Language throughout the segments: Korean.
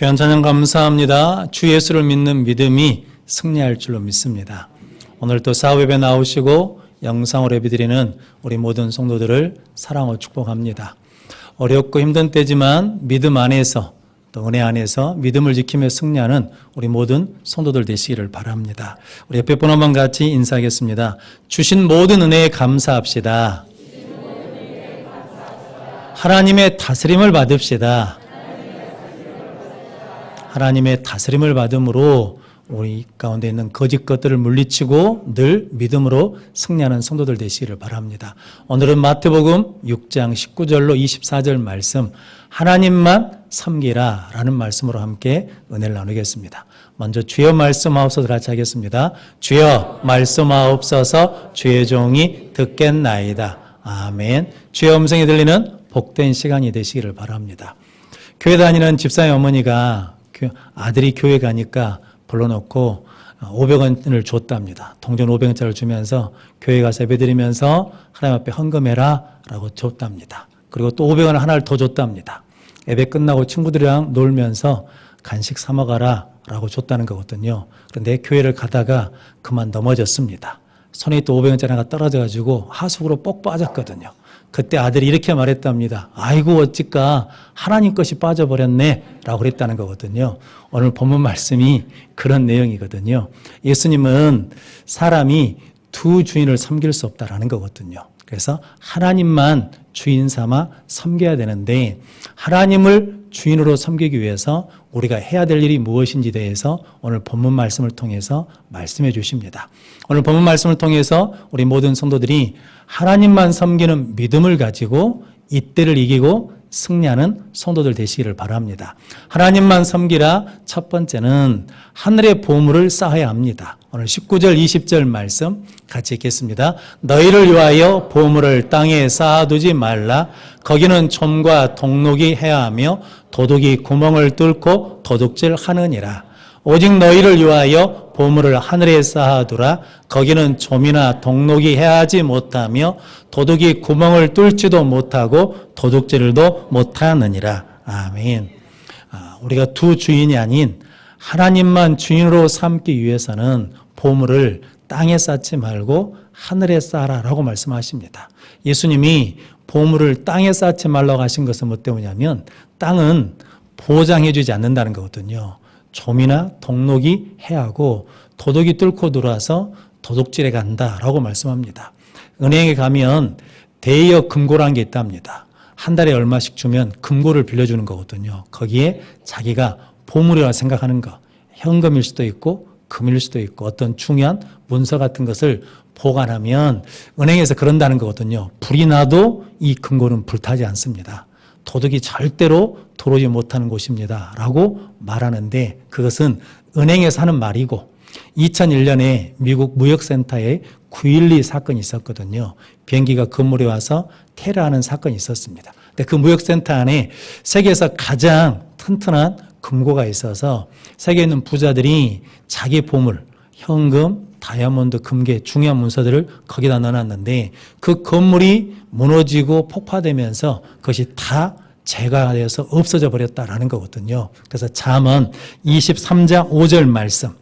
귀한 찬양 감사합니다. 주 예수를 믿는 믿음이 승리할 줄로 믿습니다. 오늘 또 사업에 나오시고 영상으로 예배드리는 우리 모든 성도들을 사랑하고 축복합니다. 어렵고 힘든 때지만 믿음 안에서 또 은혜 안에서 믿음을 지키며 승리하는 우리 모든 성도들 되시기를 바랍니다. 우리 옆에 분 한번 같이 인사하겠습니다. 주신 모든 은혜에 감사합시다. 하나님의 다스림을 받읍시다. 하나님의 다스림을 받음으로 우리 가운데 있는 거짓 것들을 물리치고 늘 믿음으로 승리하는 성도들 되시기를 바랍니다. 오늘은 마태복음 6장 19절로 24절 말씀 하나님만 섬기라 라는 말씀으로 함께 은혜를 나누겠습니다. 먼저 주여 말씀하옵소서 같이 하겠습니다. 주여 말씀하옵소서 주의 종이 듣겠나이다. 아멘. 주의 음성이 들리는 복된 시간이 되시기를 바랍니다. 교회 다니는 집사의 어머니가 아들이 교회 가니까 불러놓고 500원을 줬답니다. 동전 500원짜리를 주면서 교회 가서 예배드리면서 하나님 앞에 헌금해라 라고 줬답니다. 그리고 또 500원 하나를 더 줬답니다. 예배 끝나고 친구들이랑 놀면서 간식 사 먹어라 라고 줬다는 거거든요. 그런데 교회를 가다가 그만 넘어졌습니다. 손에 또 500원짜리 하나가 떨어져가지고 하수구로 뻑 빠졌거든요. 그때 아들이 이렇게 말했답니다. 아이고 어찌까 하나님 것이 빠져버렸네 라고 그랬다는 거거든요. 오늘 본문 말씀이 그런 내용이거든요. 예수님은 사람이 두 주인을 섬길 수 없다라는 거거든요. 그래서 하나님만 주인 삼아 섬겨야 되는데 하나님을 주인으로 섬기기 위해서 우리가 해야 될 일이 무엇인지 대해서 오늘 본문 말씀을 통해서 말씀해 주십니다. 오늘 본문 말씀을 통해서 우리 모든 성도들이 하나님만 섬기는 믿음을 가지고 이때를 이기고 승리하는 성도들 되시기를 바랍니다. 하나님만 섬기라 첫 번째는 하늘의 보물을 쌓아야 합니다. 오늘 19절 20절 말씀 같이 읽겠습니다. 너희를 위하여 보물을 땅에 쌓아두지 말라. 거기는 좀과 동록이 해야 하며 도둑이 구멍을 뚫고 도둑질 하느니라. 오직 너희를 위하여 보물을 하늘에 쌓아두라. 거기는 좀이나 동록이 해하지 못하며 도둑이 구멍을 뚫지도 못하고 도둑질도 못하느니라. 아멘. 아, 우리가 두 주인이 아닌 하나님만 주인으로 삼기 위해서는 보물을 땅에 쌓지 말고 하늘에 쌓아라라고 말씀하십니다. 예수님이 보물을 땅에 쌓지 말라고 하신 것은 뭐 때문이냐면 땅은 보장해 주지 않는다는 거거든요. 좀이나 동록이 해하고 도둑이 뚫고 들어와서 도둑질에 간다라고 말씀합니다. 은행에 가면 대여 금고라는 게 있답니다. 한 달에 얼마씩 주면 금고를 빌려주는 거거든요. 거기에 자기가 보물이라 생각하는 거, 현금일 수도 있고 금일 수도 있고 어떤 중요한 문서 같은 것을 보관하면 은행에서 그런다는 거거든요. 불이 나도 이 금고는 불타지 않습니다. 도둑이 절대로 들어오지 못하는 곳입니다. 라고 말하는데 그것은 은행에서 하는 말이고 2001년에 미국 무역센터에 9.12 사건이 있었거든요. 비행기가 건물에 와서 테러하는 사건이 있었습니다. 근데 그 무역센터 안에 세계에서 가장 튼튼한 금고가 있어서 세계에 있는 부자들이 자기 보물, 현금, 다이아몬드, 금괴, 중요한 문서들을 거기다 넣어놨는데 그 건물이 무너지고 폭파되면서 그것이 다 재가돼서 없어져 버렸다라는 거거든요. 그래서 잠언 23장 5절 말씀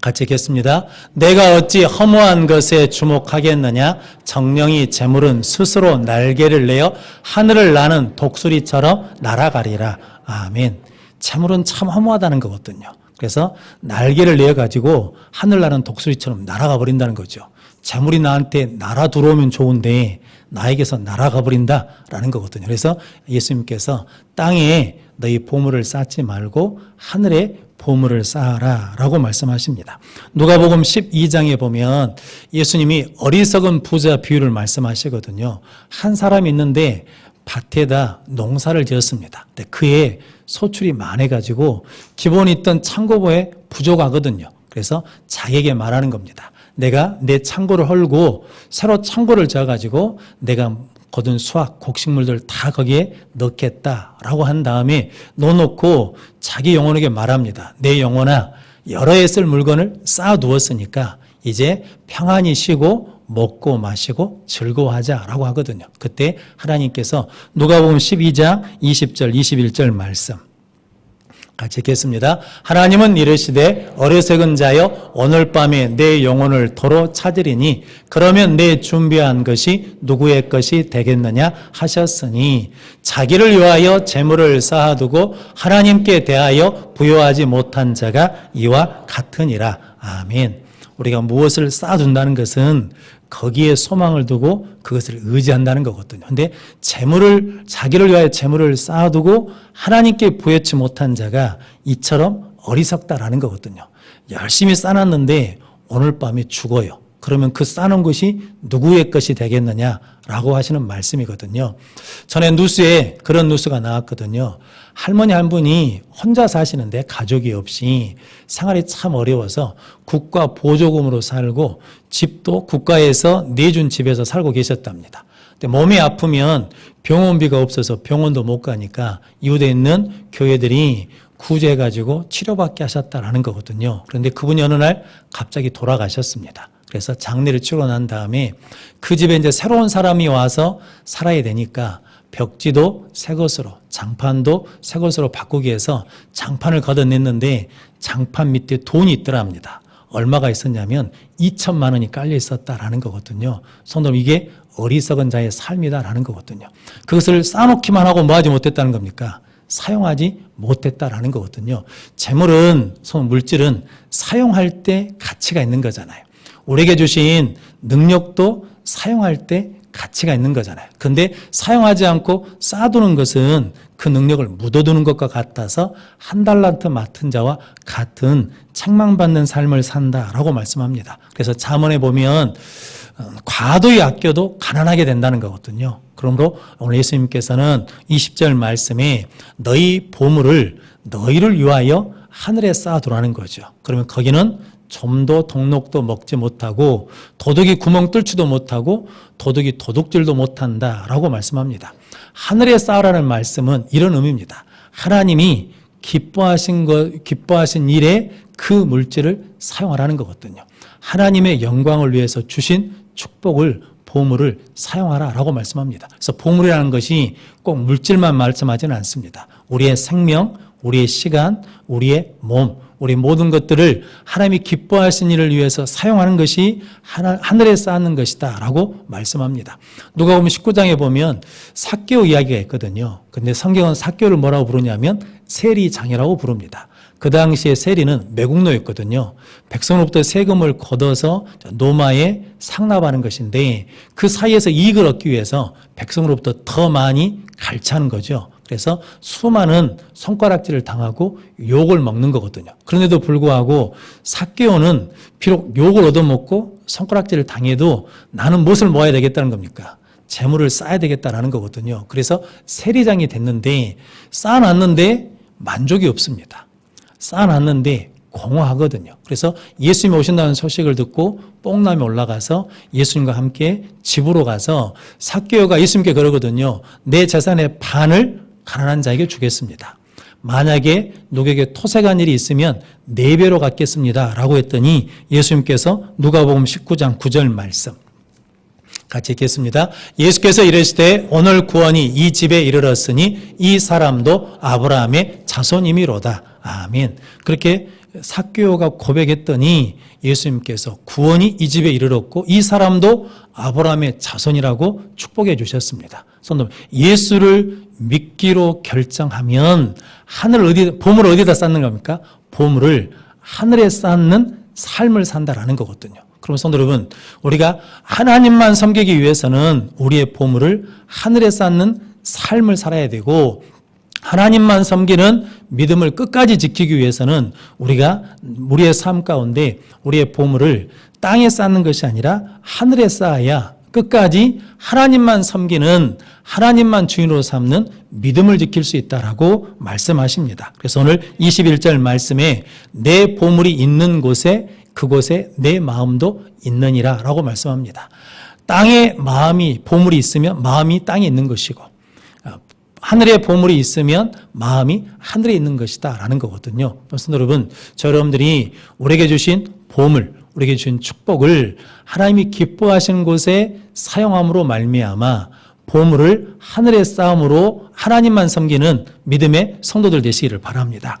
같이 읽겠습니다. 내가 어찌 허무한 것에 주목하겠느냐? 정령이 재물은 스스로 날개를 내어 하늘을 나는 독수리처럼 날아가리라. 아멘. 재물은 참 허무하다는 거거든요. 그래서 날개를 내어 가지고 하늘 나는 독수리처럼 날아가 버린다는 거죠. 재물이 나한테 날아 들어오면 좋은데 나에게서 날아가 버린다라는 거거든요. 그래서 예수님께서 땅에 너희 보물을 쌓지 말고 하늘에 보물을 쌓아라 라고 말씀하십니다. 누가복음 12장에 보면 예수님이 어리석은 부자 비유를 말씀하시거든요. 한 사람이 있는데 밭에다 농사를 지었습니다. 근데 그의 소출이 많아가지고 기본에 있던 창고보에 부족하거든요. 그래서 자기에게 말하는 겁니다. 내가 내 창고를 헐고 새로 창고를 지어가지고 내가 거둔 수확, 곡식물들 다 거기에 넣겠다라고 한 다음에 넣어놓고 자기 영혼에게 말합니다. 내 영혼아, 여러 해 쓸 물건을 쌓아 두었으니까 이제 평안히 쉬고 먹고 마시고 즐거워하자라고 하거든요. 그때 하나님께서 누가복음 12장 20절 21절 말씀 같이 읽겠습니다. 하나님은 이르시되 어리석은 자여 오늘 밤에 내 영혼을 도로 찾으리니 그러면 내 준비한 것이 누구의 것이 되겠느냐 하셨으니 자기를 위하여 재물을 쌓아두고 하나님께 대하여 부여하지 못한 자가 이와 같으니라. 아멘. 우리가 무엇을 쌓아둔다는 것은 거기에 소망을 두고 그것을 의지한다는 거거든요. 근데 재물을 자기를 위하여 재물을 쌓아두고 하나님께 부여치 못한 자가 이처럼 어리석다라는 거거든요. 열심히 쌓았는데 오늘 밤에 죽어요. 그러면 그 쌓은 것이 누구의 것이 되겠느냐라고 하시는 말씀이거든요. 전에 뉴스에 그런 뉴스가 나왔거든요. 할머니 한 분이 혼자 사시는데 가족이 없이 생활이 참 어려워서 국가 보조금으로 살고 집도 국가에서 내준 집에서 살고 계셨답니다. 몸이 아프면 병원비가 없어서 병원도 못 가니까 이웃에 있는 교회들이 구제해 가지고 치료받게 하셨다라는 거거든요. 그런데 그분이 어느 날 갑자기 돌아가셨습니다. 그래서 장례를 치르고 난 다음에 그 집에 이제 새로운 사람이 와서 살아야 되니까 벽지도 새 것으로 장판도 새 것으로 바꾸기 위해서 장판을 걷어냈는데 장판 밑에 돈이 있더라 합니다. 얼마가 있었냐면 2천만 원이 깔려 있었다라는 거거든요. 성도님 이게 어리석은 자의 삶이다라는 거거든요. 그것을 쌓아놓기만 하고 뭐 하지 못했다는 겁니까? 사용하지 못했다라는 거거든요. 재물은, 손 물질은 사용할 때 가치가 있는 거잖아요. 우리에게 주신 능력도 사용할 때 가치가 있는 거잖아요. 근데 사용하지 않고 쌓아두는 것은 그 능력을 묻어두는 것과 같아서 한 달란트 맡은 자와 같은 책망받는 삶을 산다라고 말씀합니다. 그래서 잠언에 보면 어, 과도히 아껴도 가난하게 된다는 거거든요. 그러므로 오늘 예수님께서는 20절 말씀에 너희 보물을 너희를 위하여 하늘에 쌓아두라는 거죠. 그러면 거기는 좀도 동록도 먹지 못하고 도둑이 구멍 뚫지도 못하고 도둑이 도둑질도 못한다라고 말씀합니다. 하늘에 쌓으라는 말씀은 이런 의미입니다. 하나님이 기뻐하신 것, 기뻐하신 일에 그 물질을 사용하라는 거거든요. 하나님의 영광을 위해서 주신 축복을 보물을 사용하라 라고 말씀합니다. 그래서 보물이라는 것이 꼭 물질만 말씀하지는 않습니다. 우리의 생명, 우리의 시간, 우리의 몸, 우리 모든 것들을 하나님이 기뻐하신 일을 위해서 사용하는 것이 하늘에 쌓는 것이다 라고 말씀합니다. 누가 보면 19장에 보면 사교 이야기가 있거든요. 근데 성경은 사교를 뭐라고 부르냐면 세리장이라고 부릅니다. 그 당시에 세리는 매국노였거든요. 백성으로부터 세금을 걷어서 노마에 상납하는 것인데 그 사이에서 이익을 얻기 위해서 백성으로부터 더 많이 갈차는 거죠. 그래서 수많은 손가락질을 당하고 욕을 먹는 거거든요. 그런데도 불구하고 사개오는 비록 욕을 얻어먹고 손가락질을 당해도 나는 무엇을 모아야 되겠다는 겁니까? 재물을 쌓아야 되겠다라는 거거든요. 그래서 세리장이 됐는데 쌓아놨는데 만족이 없습니다. 쌓아놨는데 공허하거든요. 그래서 예수님이 오신다는 소식을 듣고 뽕남에 올라가서 예수님과 함께 집으로 가서 사개오가 예수님께 그러거든요. 내 재산의 반을 가난한 자에게 주겠습니다. 만약에 누구에게 토색한 일이 있으면 네 배로 갚겠습니다. 라고 했더니 예수님께서 누가복음 19장 9절 말씀 같이 읽겠습니다. 예수께서 이르시되 오늘 구원이 이 집에 이르렀으니 이 사람도 아브라함의 자손임이로다. 아멘. 그렇게 사교가 고백했더니 예수님께서 구원이 이 집에 이르렀고 이 사람도 아브라함의 자손이라고 축복해 주셨습니다. 손님 예수를 믿기로 결정하면 하늘 어디 보물 어디다 쌓는 겁니까? 보물을 하늘에 쌓는 삶을 산다라는 거거든요. 그럼 성도 여러분, 우리가 하나님만 섬기기 위해서는 우리의 보물을 하늘에 쌓는 삶을 살아야 되고 하나님만 섬기는 믿음을 끝까지 지키기 위해서는 우리가 우리의 삶 가운데 우리의 보물을 땅에 쌓는 것이 아니라 하늘에 쌓아야 끝까지 하나님만 섬기는 하나님만 주인으로 삼는 믿음을 지킬 수 있다라고 말씀하십니다. 그래서 오늘 21절 말씀에 내 보물이 있는 곳에 그곳에 내 마음도 있느니라 라고 말씀합니다. 땅에 마음이 보물이 있으면 마음이 땅에 있는 것이고 하늘에 보물이 있으면 마음이 하늘에 있는 것이다 라는 거거든요. 그래서 여러분, 저 여러분들이 우리에게 주신 보물, 우리에게 주신 축복을 하나님이 기뻐하시는 곳에 사용함으로 말미암아 보물을 하늘에 쌓음으로 하나님만 섬기는 믿음의 성도들 되시기를 바랍니다.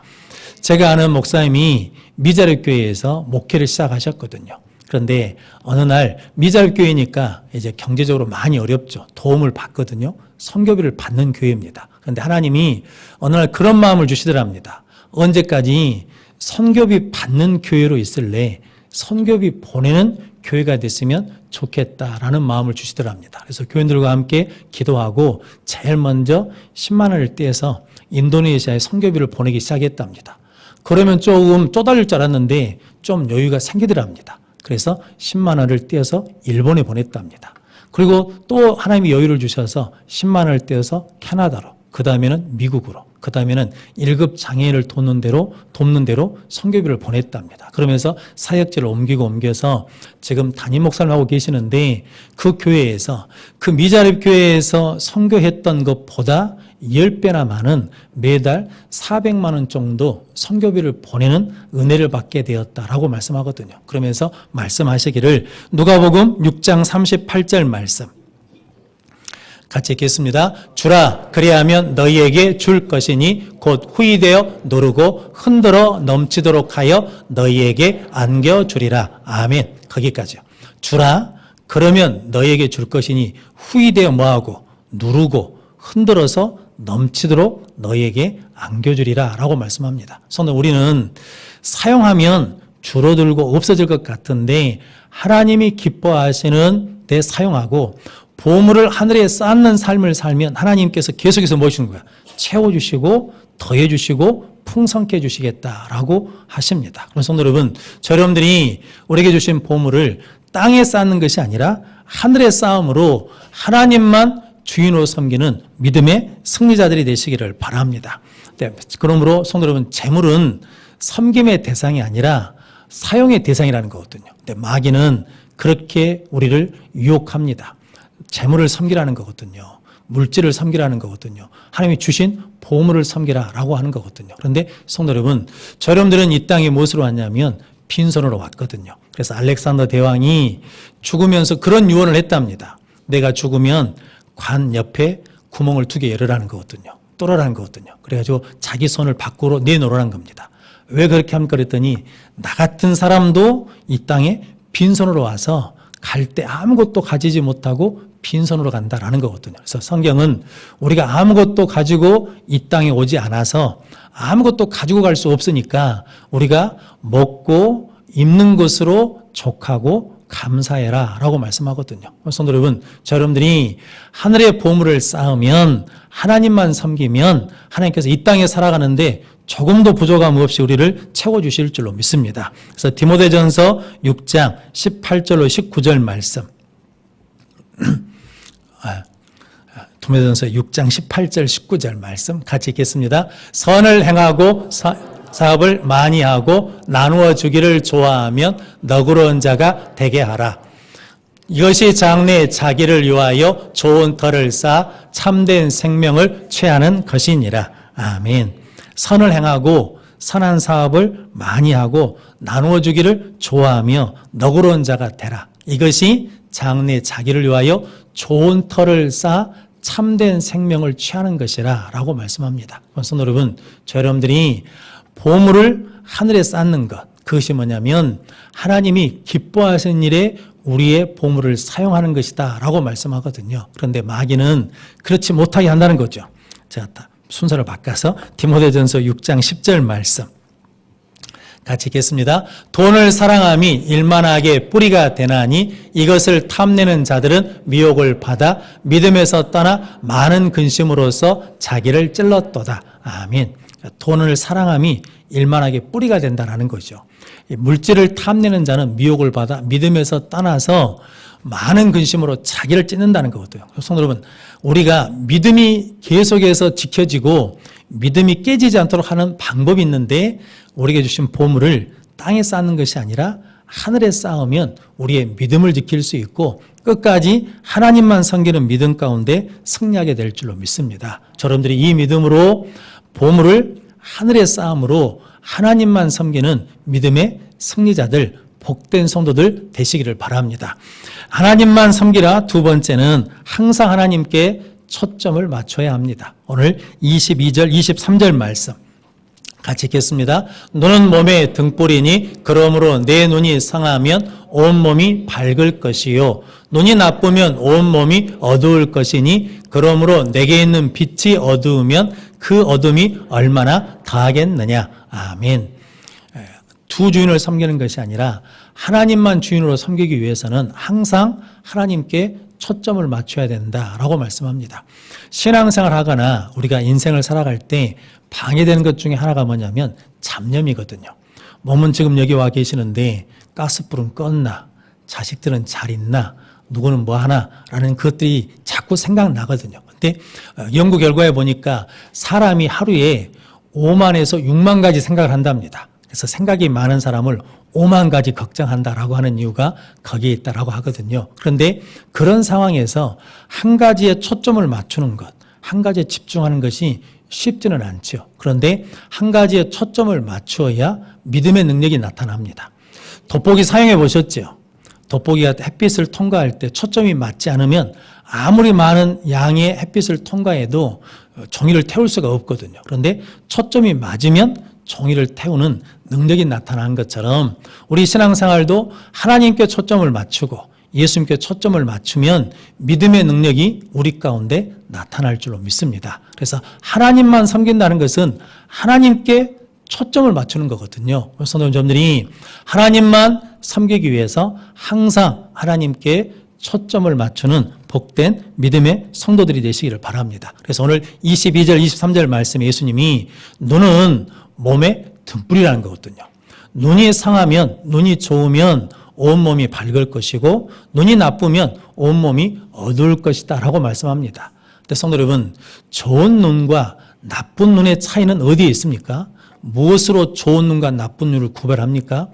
제가 아는 목사님이 미자립 교회에서 목회를 시작하셨거든요. 그런데 어느 날 미자립 교회니까 이제 경제적으로 많이 어렵죠. 도움을 받거든요. 선교비를 받는 교회입니다. 그런데 하나님이 어느 날 그런 마음을 주시더랍니다. 언제까지 선교비 받는 교회로 있을래? 선교비 보내는 교회가 됐으면 좋겠다라는 마음을 주시더랍니다. 그래서 교인들과 함께 기도하고 제일 먼저 10만 원을 떼서 인도네시아에 선교비를 보내기 시작했답니다. 그러면 조금 쪼달릴 줄 알았는데 좀 여유가 생기더랍니다. 그래서 10만 원을 떼어서 일본에 보냈답니다. 그리고 또 하나님이 여유를 주셔서 10만 원을 떼어서 캐나다로, 그 다음에는 미국으로, 그 다음에는 1급 장애인을 돕는 대로, 돕는 대로 선교비를 보냈답니다. 그러면서 사역지를 옮기고 옮겨서 지금 담임 목사를 하고 계시는데 그 교회에서 그 미자립 교회에서 선교했던 것보다 10배나 많은 매달 400만 원 정도 선교비를 보내는 은혜를 받게 되었다라고 말씀하거든요. 그러면서 말씀하시기를 누가복음 6장 38절 말씀 같이 읽겠습니다. 주라 그리하면 너희에게 줄 것이니 곧 후이되어 누르고 흔들어 넘치도록 하여 너희에게 안겨 주리라. 아멘. 거기까지요. 주라 그러면 너희에게 줄 것이니 후이되어 뭐하고 누르고 흔들어서 넘치도록 너희에게 안겨주리라 라고 말씀합니다. 손은 우리는 사용하면 줄어들고 없어질 것 같은데 하나님이 기뻐하시는 데 사용하고 보물을 하늘에 쌓는 삶을 살면 하나님께서 계속해서 뭐 주시는 거야? 채워주시고 더해주시고 풍성케 해주시겠다라고 하십니다. 그럼 성도 여러분, 저 여러분들이 우리에게 주신 보물을 땅에 쌓는 것이 아니라 하늘에 쌓음으로 하나님만 주인으로 섬기는 믿음의 승리자들이 되시기를 바랍니다. 네, 그러므로 성도 여러분, 재물은 섬김의 대상이 아니라 사용의 대상이라는 거거든요. 근데 마귀는 그렇게 우리를 유혹합니다. 재물을 섬기라는 거거든요. 물질을 섬기라는 거거든요. 하나님이 주신 보물을 섬기라라고 하는 거거든요. 그런데 성도 여러분, 저 여러분들은 이 땅에 무엇으로 왔냐면 빈손으로 왔거든요. 그래서 알렉산더 대왕이 죽으면서 그런 유언을 했답니다. 내가 죽으면 관 옆에 구멍을 두 개 열으라는 거거든요. 뚫어라는 거거든요. 그래가지고 자기 손을 밖으로 내놓으라는 겁니다. 왜 그렇게 합니까? 그랬더니 나 같은 사람도 이 땅에 빈손으로 와서 갈 때 아무것도 가지지 못하고 빈손으로 간다라는 거거든요. 그래서 성경은 우리가 아무것도 가지고 이 땅에 오지 않아서 아무것도 가지고 갈 수 없으니까 우리가 먹고 입는 것으로 족하고 감사해라 라고 말씀하거든요. 성도 여러분, 저 여러분들이 하늘의 보물을 쌓으면 하나님만 섬기면 하나님께서 이 땅에 살아가는데 조금도 부족함 없이 우리를 채워주실 줄로 믿습니다. 그래서 디모데전서 6장 18절로 19절 말씀. 도매전서 6장 18절 19절 말씀 같이 읽겠습니다. 선을 행하고 사, 사업을 많이 하고 나누어 주기를 좋아하면 너그러운 자가 되게 하라. 이것이 장래 자기를 위하여 좋은 터를 쌓아 참된 생명을 취하는 것이니라. 아멘. 선을 행하고 선한 사업을 많이 하고 나누어 주기를 좋아하며 너그러운 자가 되라. 이것이 장래 자기를 위하여 좋은 터를 쌓아 참된 생명을 취하는 것이라 라고 말씀합니다. 그래서 여러분, 저 여러분들이 보물을 하늘에 쌓는 것, 그것이 뭐냐면 하나님이 기뻐하시는 일에 우리의 보물을 사용하는 것이다 라고 말씀하거든요. 그런데 마귀는 그렇지 못하게 한다는 거죠. 제가 순서를 바꿔서 디모데전서 6장 10절 말씀 같이 읽겠습니다. 돈을 사랑함이 일만하게 뿌리가 되나니 이것을 탐내는 자들은 미혹을 받아 믿음에서 떠나 많은 근심으로서 자기를 찔렀도다. 아멘. 돈을 사랑함이 일만하게 뿌리가 된다는 거죠. 물질을 탐내는 자는 미혹을 받아 믿음에서 떠나서 많은 근심으로 자기를 찢는다는 거거든요. 성도 여러분, 우리가 믿음이 계속해서 지켜지고 믿음이 깨지지 않도록 하는 방법이 있는데 우리에게 주신 보물을 땅에 쌓는 것이 아니라 하늘에 쌓으면 우리의 믿음을 지킬 수 있고 끝까지 하나님만 섬기는 믿음 가운데 승리하게 될 줄로 믿습니다. 여러분들이 이 믿음으로 보물을 하늘에 쌓음으로 하나님만 섬기는 믿음의 승리자들, 복된 성도들 되시기를 바랍니다. 하나님만 섬기라 두 번째는 항상 하나님께 초점을 맞춰야 합니다. 오늘 22절, 23절 말씀 같이 읽겠습니다. 눈은 몸의 등불이니 그러므로 내 눈이 상하면 온 몸이 밝을 것이요 눈이 나쁘면 온 몸이 어두울 것이니 그러므로 내게 있는 빛이 어두우면 그 어둠이 얼마나 더하겠느냐. 아멘. 두 주인을 섬기는 것이 아니라 하나님만 주인으로 섬기기 위해서는 항상 하나님께 초점을 맞춰야 된다라고 말씀합니다. 신앙생활 하거나 우리가 인생을 살아갈 때 방해되는 것 중에 하나가 뭐냐면 잡념이거든요. 몸은 지금 여기 와 계시는데 가스불은 껐나? 자식들은 잘 있나? 누구는 뭐 하나? 라는 것들이 자꾸 생각나거든요. 근데 어, 연구 결과에 보니까 사람이 하루에 5만에서 6만 가지 생각을 한답니다. 그래서 생각이 많은 사람을 5만 가지 걱정한다라고 하는 이유가 거기에 있다라고 하거든요. 그런데 그런 상황에서 한 가지에 초점을 맞추는 것, 한 가지에 집중하는 것이 쉽지는 않죠. 그런데 한 가지에 초점을 맞추어야 믿음의 능력이 나타납니다. 돋보기 사용해 보셨죠? 돋보기가 햇빛을 통과할 때 초점이 맞지 않으면 아무리 많은 양의 햇빛을 통과해도 종이를 태울 수가 없거든요. 그런데 초점이 맞으면 종이를 태우는 능력이 나타난 것처럼 우리 신앙생활도 하나님께 초점을 맞추고 예수님께 초점을 맞추면 믿음의 능력이 우리 가운데 나타날 줄로 믿습니다. 그래서 하나님만 섬긴다는 것은 하나님께 초점을 맞추는 거거든요. 성도님들이 하나님만 섬기기 위해서 항상 하나님께 초점을 맞추는 복된 믿음의 성도들이 되시기를 바랍니다. 그래서 오늘 22절, 23절 말씀에 예수님이 눈은 몸의 등불이라는 거거든요. 눈이 상하면, 눈이 좋으면 온몸이 밝을 것이고, 눈이 나쁘면 온몸이 어두울 것이다. 라고 말씀합니다. 근데 성도 여러분, 좋은 눈과 나쁜 눈의 차이는 어디에 있습니까? 무엇으로 좋은 눈과 나쁜 눈을 구별합니까?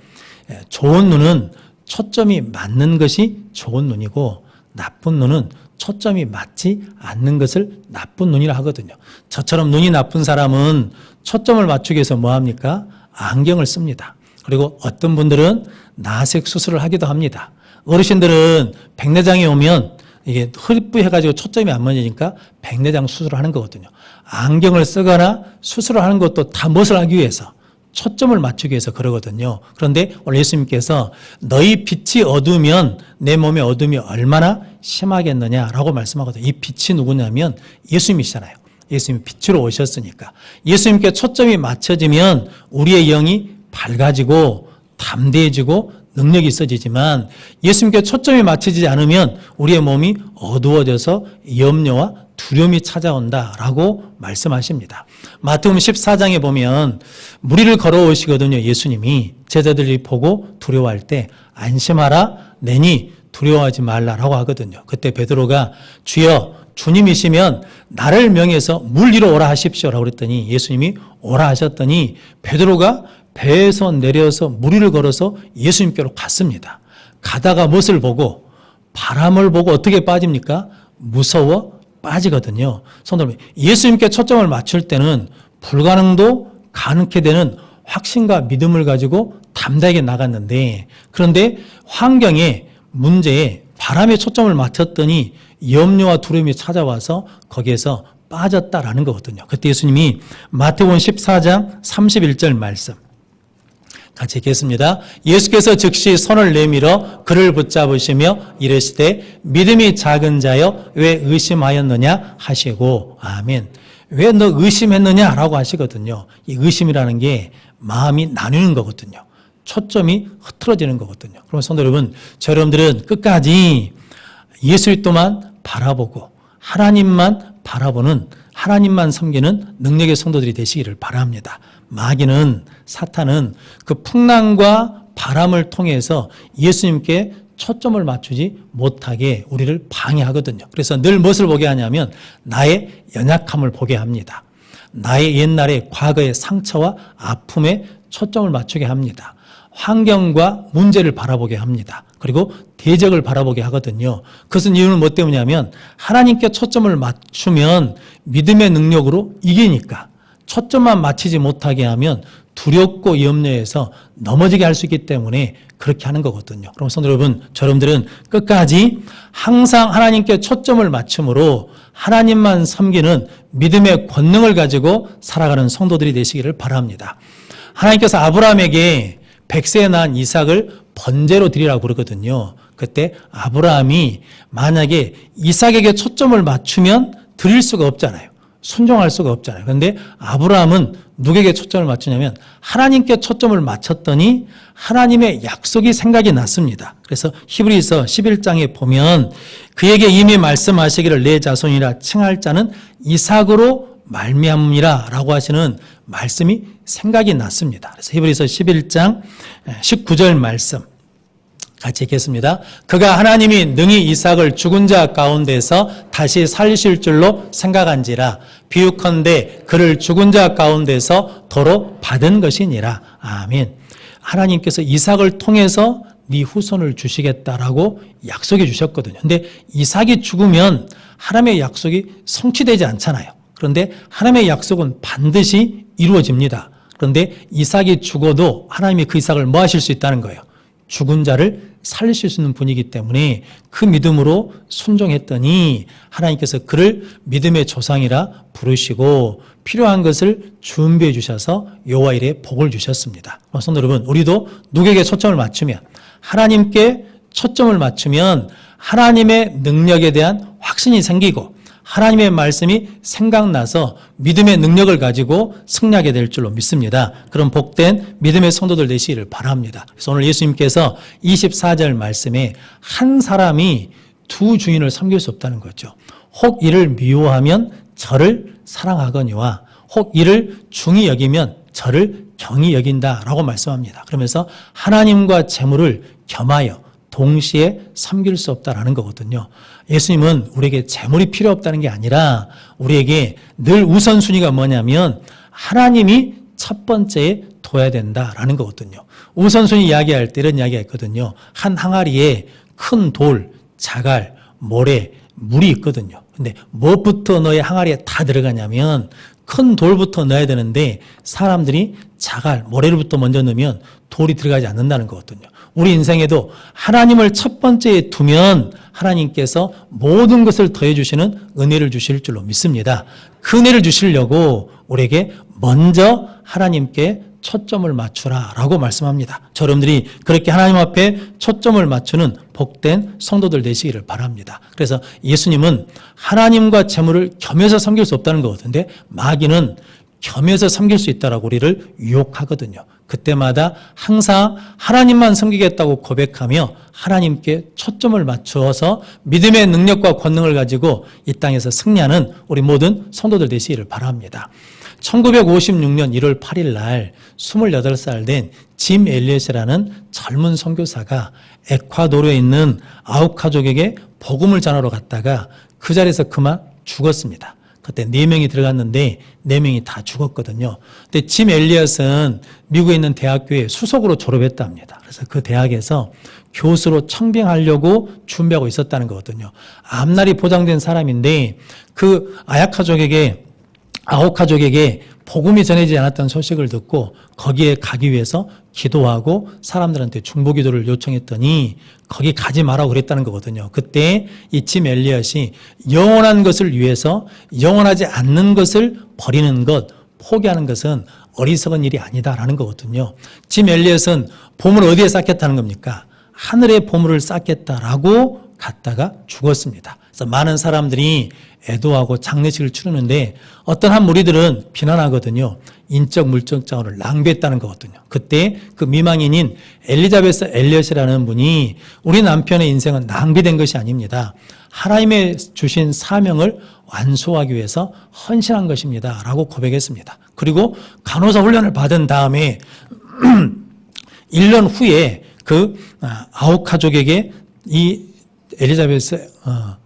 예, 좋은 눈은 초점이 맞는 것이 좋은 눈이고, 나쁜 눈은 초점이 맞지 않는 것을 나쁜 눈이라 하거든요. 저처럼 눈이 나쁜 사람은 초점을 맞추기 위해서 뭐 합니까? 안경을 씁니다. 그리고 어떤 분들은 나색 수술을 하기도 합니다. 어르신들은 백내장이 오면 이게 헐뿌해가지고 초점이 안 맞으니까 백내장 수술을 하는 거거든요. 안경을 쓰거나 수술을 하는 것도 다 무엇을 하기 위해서 초점을 맞추기 위해서 그러거든요. 그런데 오늘 예수님께서 너희 빛이 어두우면 내 몸의 어둠이 얼마나 심하겠느냐라고 말씀하거든요. 이 빛이 누구냐면 예수님이시잖아요. 예수님이 빛으로 오셨으니까. 예수님께 초점이 맞춰지면 우리의 영이 밝아지고 담대해지고 능력이 있어지지만 예수님께 초점이 맞춰지지 않으면 우리의 몸이 어두워져서 염려와 두려움이 찾아온다라고 말씀하십니다. 마태복음 14장에 보면 무리를 걸어오시거든요. 예수님이 제자들이 보고 두려워할 때 안심하라 내니 두려워하지 말라라고 하거든요. 그때 베드로가 주여 주님이시면 나를 명해서 물 위로 오라 하십시오라고 그랬더니 예수님이 오라 하셨더니 베드로가 배에서 내려서 무리를 걸어서 예수님께로 갔습니다. 가다가 무엇을 보고 바람을 보고 어떻게 빠집니까? 무서워 빠지거든요. 성도님, 예수님께 초점을 맞출 때는 불가능도 가능케 되는 확신과 믿음을 가지고 담대하게 나갔는데 그런데 환경에 문제에 바람에 초점을 맞췄더니 염려와 두려움이 찾아와서 거기에서 빠졌다라는 거거든요. 그때 예수님이 마태복음 14장 31절 말씀 같이 읽겠습니다. 예수께서 즉시 손을 내밀어 그를 붙잡으시며 이르시되 믿음이 작은 자여 왜 의심하였느냐 하시고 아멘. 왜 너 의심했느냐라고 하시거든요. 이 의심이라는 게 마음이 나뉘는 거거든요. 초점이 흐트러지는 거거든요. 그럼 성도 여러분, 저 여러분들은 끝까지 예수님만 바라보고 하나님만 바라보는 하나님만 섬기는 능력의 성도들이 되시기를 바랍니다. 마귀는 사탄은 그 풍랑과 바람을 통해서 예수님께 초점을 맞추지 못하게 우리를 방해하거든요. 그래서 늘 무엇을 보게 하냐면 나의 연약함을 보게 합니다. 나의 옛날의 과거의 상처와 아픔에 초점을 맞추게 합니다. 환경과 문제를 바라보게 합니다. 그리고 대적을 바라보게 하거든요. 그것은 이유는 뭐 때문이냐면 하나님께 초점을 맞추면 믿음의 능력으로 이기니까 초점만 맞추지 못하게 하면 두렵고 염려해서 넘어지게 할 수 있기 때문에 그렇게 하는 거거든요. 그럼 성도 여러분, 저러분들은 끝까지 항상 하나님께 초점을 맞춤으로 하나님만 섬기는 믿음의 권능을 가지고 살아가는 성도들이 되시기를 바랍니다. 하나님께서 아브라함에게 백세에 낳은 이삭을 번제로 드리라고 그러거든요. 그때 아브라함이 만약에 이삭에게 초점을 맞추면 드릴 수가 없잖아요. 순종할 수가 없잖아요. 그런데 아브라함은 누구에게 초점을 맞추냐면 하나님께 초점을 맞췄더니 하나님의 약속이 생각이 났습니다. 그래서 히브리서 11장에 보면 그에게 이미 말씀하시기를 내 자손이라 칭할 자는 이삭으로 말미암이라라고 하시는 말씀이 생각이 났습니다. 그래서 히브리서 11장 19절 말씀 같이 읽겠습니다. 그가 하나님이 능히 이삭을 죽은 자 가운데서 다시 살리실 줄로 생각한지라 비유컨대 그를 죽은 자 가운데서 도로 받은 것이니라. 아멘. 하나님께서 이삭을 통해서 네 후손을 주시겠다라고 약속해 주셨거든요. 근데 이삭이 죽으면 하나님의 약속이 성취되지 않잖아요. 그런데 하나님의 약속은 반드시 이루어집니다. 그런데 이삭이 죽어도 하나님이 그 이삭을 뭐 하실 수 있다는 거예요. 죽은 자를 살리실 수 있는 분이기 때문에 그 믿음으로 순종했더니 하나님께서 그를 믿음의 조상이라 부르시고 필요한 것을 준비해 주셔서 여호와 일에 복을 주셨습니다. 어, 성도 여러분, 우리도 누구에게 초점을 맞추면 하나님께 초점을 맞추면 하나님의 능력에 대한 확신이 생기고 하나님의 말씀이 생각나서 믿음의 능력을 가지고 승리하게 될 줄로 믿습니다. 그런 복된 믿음의 성도들 되시기를 바랍니다. 그래서 오늘 예수님께서 24절 말씀에 한 사람이 두 주인을 섬길 수 없다는 거죠. 혹 이를 미워하면 저를 사랑하거니와 혹 이를 중히 여기면 저를 경히 여긴다라고 말씀합니다. 그러면서 하나님과 재물을 겸하여 동시에 섬길 수 없다라는 거거든요. 예수님은 우리에게 재물이 필요 없다는 게 아니라 우리에게 늘 우선순위가 뭐냐면 하나님이 첫 번째에 둬야 된다라는 거거든요. 우선순위 이야기할 때 이런 이야기가 있거든요. 한 항아리에 큰 돌, 자갈, 모래, 물이 있거든요. 근데 무엇부터 너의 항아리에 다 들어가냐면 큰 돌부터 넣어야 되는데 사람들이 자갈, 모래를부터 먼저 넣으면 돌이 들어가지 않는다는 거거든요. 우리 인생에도 하나님을 첫 번째에 두면 하나님께서 모든 것을 더해 주시는 은혜를 주실 줄로 믿습니다. 그 은혜를 주시려고 우리에게 먼저 하나님께 초점을 맞추라 라고 말씀합니다. 여러분들이 그렇게 하나님 앞에 초점을 맞추는 복된 성도들 되시기를 바랍니다. 그래서 예수님은 하나님과 재물을 겸해서 섬길 수 없다는 거거든요. 마귀는 겸해서 섬길 수 있다라고 우리를 유혹하거든요. 그때마다 항상 하나님만 섬기겠다고 고백하며 하나님께 초점을 맞추어서 믿음의 능력과 권능을 가지고 이 땅에서 승리하는 우리 모든 성도들 되시기를 바랍니다. 1956년 1월 8일 날 28살 된 짐 엘리엇이라는 젊은 선교사가 에콰도르에 있는 아우카족에게 복음을 전하러 갔다가 그 자리에서 그만 죽었습니다. 그때 네 명이 들어갔는데 네 명이 다 죽었거든요. 근데 짐 엘리엇은 미국에 있는 대학교에 수석으로 졸업했답니다. 그래서 그 대학에서 교수로 청빙하려고 준비하고 있었다는 거거든요. 앞날이 보장된 사람인데 그 아야카족에게 아호카족에게 복음이 전해지지 않았던 소식을 듣고 거기에 가기 위해서 기도하고 사람들한테 중보 기도를 요청했더니 거기 가지 말라고 그랬다는 거거든요. 그때 이짐 엘리엇이 영원한 것을 위해서 영원하지 않는 것을 버리는 것, 포기하는 것은 어리석은 일이 아니다라는 거거든요. 짐 엘리엇은 보물을 어디에 쌓겠다는 겁니까? 하늘에 보물을 쌓겠다라고 갔다가 죽었습니다. 그래서 많은 사람들이 애도하고 장례식을 치르는데 어떤 한 무리들은 비난하거든요. 인적 물적 자원을 낭비했다는 거거든요. 그때 그 미망인인 엘리자베스 엘리엇이라는 분이 우리 남편의 인생은 낭비된 것이 아닙니다. 하나님의 주신 사명을 완수하기 위해서 헌신한 것입니다. 라고 고백했습니다. 그리고 간호사 훈련을 받은 다음에 1년 후에 그 아홉 가족에게 이 엘리자베스 어,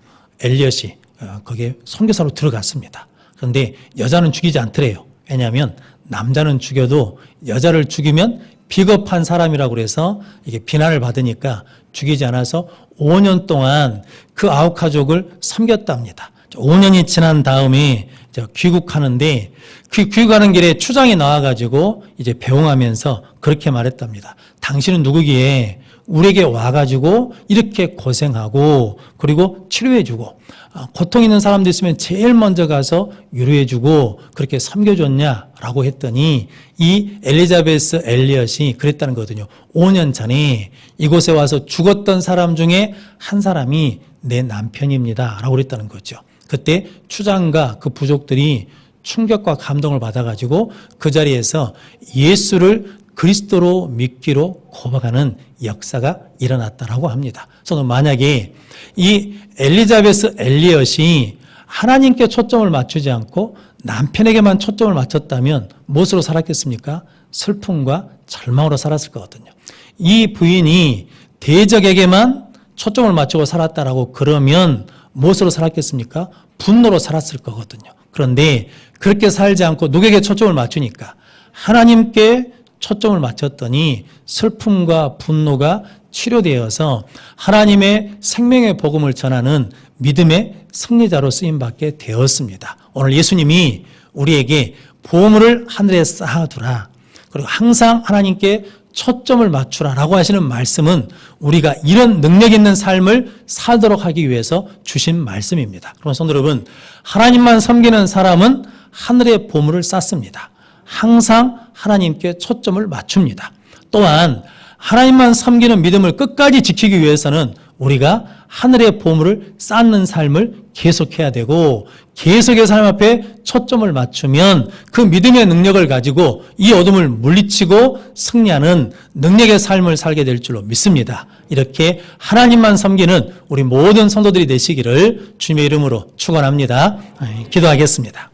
엘리엇이 어, 거기에 선교사로 들어갔습니다. 그런데 여자는 죽이지 않더래요. 왜냐하면 남자는 죽여도 여자를 죽이면 비겁한 사람이라고 그래서 이게 비난을 받으니까 죽이지 않아서 5년 동안 그 아홉 가족을 섬겼답니다. 5년이 지난 다음에 저 귀국하는데 귀, 귀국하는 길에 추장이 나와가지고 이제 배웅하면서 그렇게 말했답니다. 당신은 누구기에 우리에게 와가지고 이렇게 고생하고 그리고 치료해주고 아, 고통 있는 사람도 있으면 제일 먼저 가서 위로해주고 그렇게 섬겨줬냐라고 했더니 이 엘리자베스 엘리엇이 그랬다는 거거든요. 5년 전에 이곳에 와서 죽었던 사람 중에 한 사람이 내 남편입니다라고 그랬다는 거죠. 그때 추장과 그 부족들이 충격과 감동을 받아가지고 그 자리에서 예수를 그리스도로 믿기로 고백하는 역사가 일어났다라고 합니다. 저는 만약에 이 엘리자베스 엘리엇이 하나님께 초점을 맞추지 않고 남편에게만 초점을 맞췄다면 무엇으로 살았겠습니까? 슬픔과 절망으로 살았을 거거든요. 이 부인이 대적에게만 초점을 맞추고 살았다라고 그러면 무엇으로 살았겠습니까? 분노로 살았을 거거든요. 그런데 그렇게 살지 않고 누구에게 초점을 맞추니까 하나님께 초점을 맞췄더니 슬픔과 분노가 치료되어서 하나님의 생명의 복음을 전하는 믿음의 승리자로 쓰임 받게 되었습니다. 오늘 예수님이 우리에게 보물을 하늘에 쌓아두라. 그리고 항상 하나님께 초점을 맞추라라고 하시는 말씀은 우리가 이런 능력 있는 삶을 살도록 하기 위해서 주신 말씀입니다. 그럼 성도 여러분, 하나님만 섬기는 사람은 하늘의 보물을 쌓습니다. 항상 하나님께 초점을 맞춥니다. 또한 하나님만 섬기는 믿음을 끝까지 지키기 위해서는 우리가 하늘의 보물을 쌓는 삶을 계속해야 되고 계속해서 하나님 앞에 초점을 맞추면 그 믿음의 능력을 가지고 이 어둠을 물리치고 승리하는 능력의 삶을 살게 될 줄로 믿습니다. 이렇게 하나님만 섬기는 우리 모든 성도들이 되시기를 주님의 이름으로 축원합니다. 기도하겠습니다.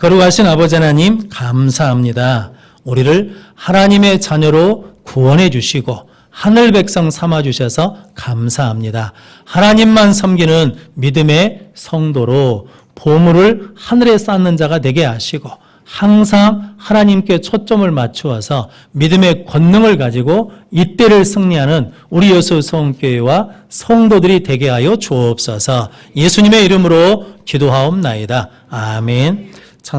거룩하신 아버지 하나님 감사합니다. 우리를 하나님의 자녀로 구원해 주시고 하늘 백성 삼아 주셔서 감사합니다. 하나님만 섬기는 믿음의 성도로 보물을 하늘에 쌓는 자가 되게 하시고 항상 하나님께 초점을 맞추어서 믿음의 권능을 가지고 이때를 승리하는 우리 여수 성교회와 성도들이 되게 하여 주옵소서. 예수님의 이름으로 기도하옵나이다. 아멘.